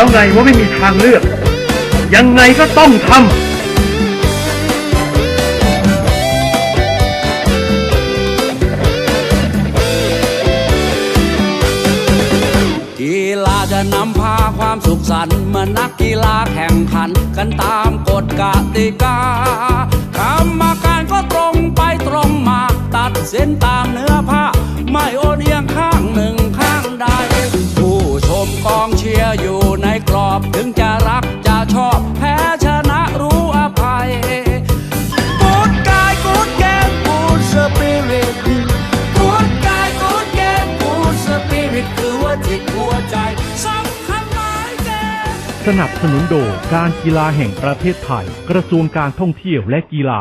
แล้วไงว่าไม่มีทางเลือก ยังไงก็ต้องทำกีฬาจะนำพาความสุขสันต์มื่อนักกีฬาแข่งขัน กันตามกฎกติกากรรมการก็ตรงไปตรงมา ตัดสินตามเนื้อผ้า ไม่โอนเอียงข้างหนึ่งข้างใด ผู้ชมกองเชียร์อยู่ นับสนุนโดยการกีฬาแห่งประเทศไทย กระทรวงการท่องเที่ยวและกีฬา